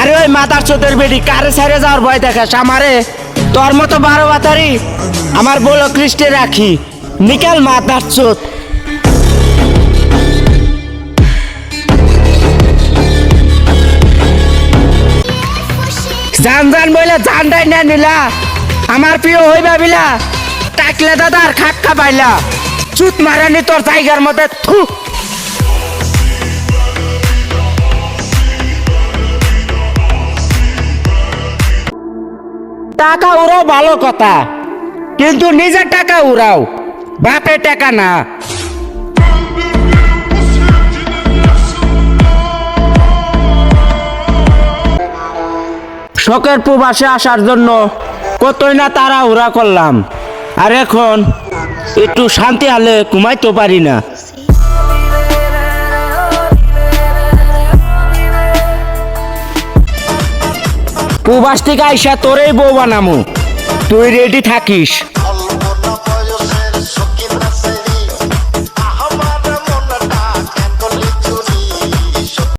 আরে ওই মাতার চোতের বেটি কারে সাইরে যাওয়ার ভয় দেখাস? আমারে তোর মতো বারো বাতারি আমার বলো খ্রিস্টে রাখি। নিকাল মাতার চোত জান জান বলে জানটাই না নিলা। আমার প্রিয় হই ভাবিলা টাকলে দাদার খাক্কা পাইলা চুত মারানি তোর জায়গার মধ্যে, থু। টাকা উড়াও ভালো কথা। কিন্তু নিজের টাকা উড়াও, বাপের টাকা না। শখের প্রবাসে আসার জন্য কতই না তারা উড়া করলাম। আর এখন একটু শান্তি হলে ঘুমাইতে পারি না। প্রবাস থেকে আইসা তোরেই বৌ বানামু। তুই রেডি থাকিস।